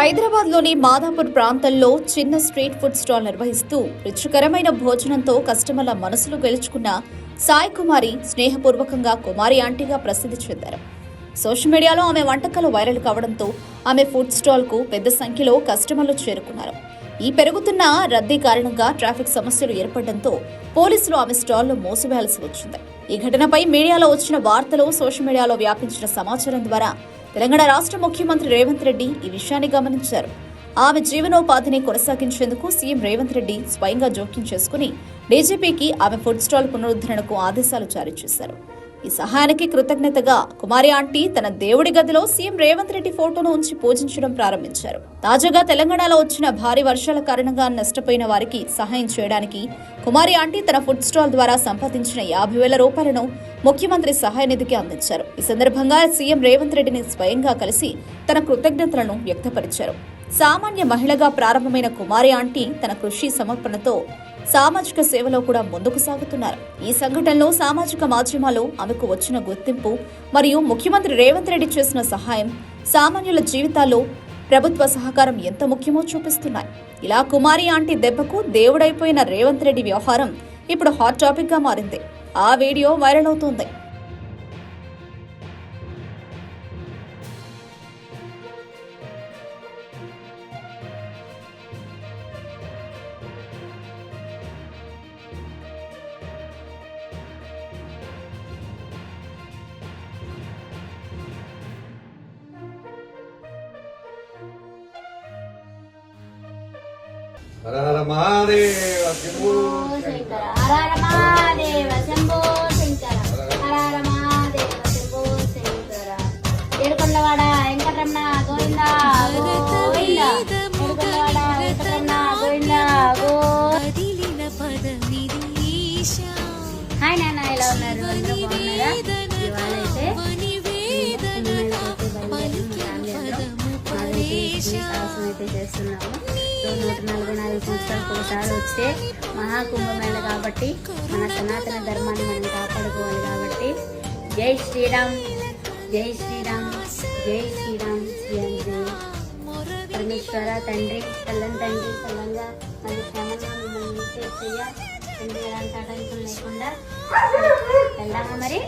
హైదరాబాద్లోని మాదాపూర్ ప్రాంతంలో చిన్న స్ట్రీట్ ఫుడ్ స్టాల్ నిర్వహిస్తూ రుచికరమైన భోజనంతో కస్టమర్ల మనసులు గెలుచుకున్న సాయి కుమారి స్నేహపూర్వకంగా కుమారి ఆంటీగా ప్రసిద్ధి చెందారు. సోషల్ మీడియాలో ఆమె వంటకాలు వైరల్ కావడంతో ఆమె ఫుడ్ స్టాల్కు పెద్ద సంఖ్యలో కస్టమర్లు చేరుకున్నారు. ఈ పెరుగుతున్న రద్దీ కారణంగా ట్రాఫిక్ సమస్యలు ఏర్పడడంతో పోలీసులు ఆమె స్టాల్లో మోసివేయాల్సి వచ్చింది. ఈ ఘటనపై మీడియాలో వచ్చిన వార్తలు సోషల్ మీడియాలో వ్యాపించిన సమాచారం ద్వారా తెలంగాణ రాష్ట్ర ముఖ్యమంత్రి రేవంత్ రెడ్డి ఈ విషయాన్ని గమనించారు. ఆమె జీవనోపాధిని కొనసాగించేందుకు సీఎం రేవంత్ రెడ్డి స్వయంగా జోక్యం చేసుకుని డీజీపీకి ఆమె ఫుడ్ స్టాల్ పునరుద్ధరణకు ఆదేశాలు జారీ చేశారు. ఈ సహాయానికి కృతజ్ఞతగా కుమారి ఆంటీ తన దేవుడి గదిలో సీఎం రేవంత్ రెడ్డి ఫోటోను ఉంచి పూజించడం ప్రారంభించారు. తాజాగా తెలంగాణలో వచ్చిన భారీ వర్షాల కారణంగా నష్టపోయిన వారికి సహాయం చేయడానికి కుమారి ఆంటీ తన ఫుడ్ స్టాల్ ద్వారా సంపాదించిన యాభై వేల రూపాయలను ముఖ్యమంత్రి సహాయ నిధికి అందించారు. ఈ సందర్భంగా సీఎం రేవంత్ రెడ్డిని స్వయంగా కలిసి తన కృతజ్ఞతలను వ్యక్తపరిచారు. సామాన్య మహిళగా ప్రారంభమైన కుమారి ఆంటీ తన కృషి సమర్పణతో సామాజిక సేవలో కూడా ముందుకు సాగుతున్నారు. ఈ సంఘటనలో సామాజిక మాధ్యమాల్లో ఆమెకు వచ్చిన గుర్తింపు మరియు ముఖ్యమంత్రి రేవంత్ రెడ్డి చేసిన సహాయం సామాన్యుల జీవితాల్లో ప్రభుత్వ సహకారం ఎంత ముఖ్యమో చూపిస్తున్నాయి. ఇలా కుమారి ఆంటీ దెబ్బకు దేవుడైపోయిన రేవంత్ రెడ్డి వ్యవహారం ఇప్పుడు హాట్ టాపిక్గా మారింది. ఆ వీడియో వైరల్ అవుతోంది. హర హర మహాదేవ శంభో శంకర హర హర మహాదేవ శంభో శంకర హర హర మహాదేవ శంభో శంకర. ఏడుకొండవాడ వెంకటరమణ గోవింద గోవింద. ఏడుకొండవాడ వెంకటరమణ గోవింద గో హాయ్ నాన్న ఎలా ఉన్నారు? అందరూ బాగున్నారా? ఇవాళ అయితే సాహసం అయితే చేస్తున్నాము. నూట నలభై నాలుగు సంవత్సరాలకు ఒకసారి వచ్చే మహాకుంభమేళ కాబట్టి మన సనాతన ధర్మాన్ని మనం కాపాడుకోవాలి కాబట్టి జై శ్రీరామ్ జై శ్రీరామ్ జై శ్రీరామ్ శ్రీరామ్. పరమేశ్వర తండ్రి చల్లని తండ్రి చల్లంగా మళ్ళీ శ్రమంగా మిమ్మల్ని తండ్రి ఎలాంటి ఆటంకం లేకుండా వెళ్దామా మరి?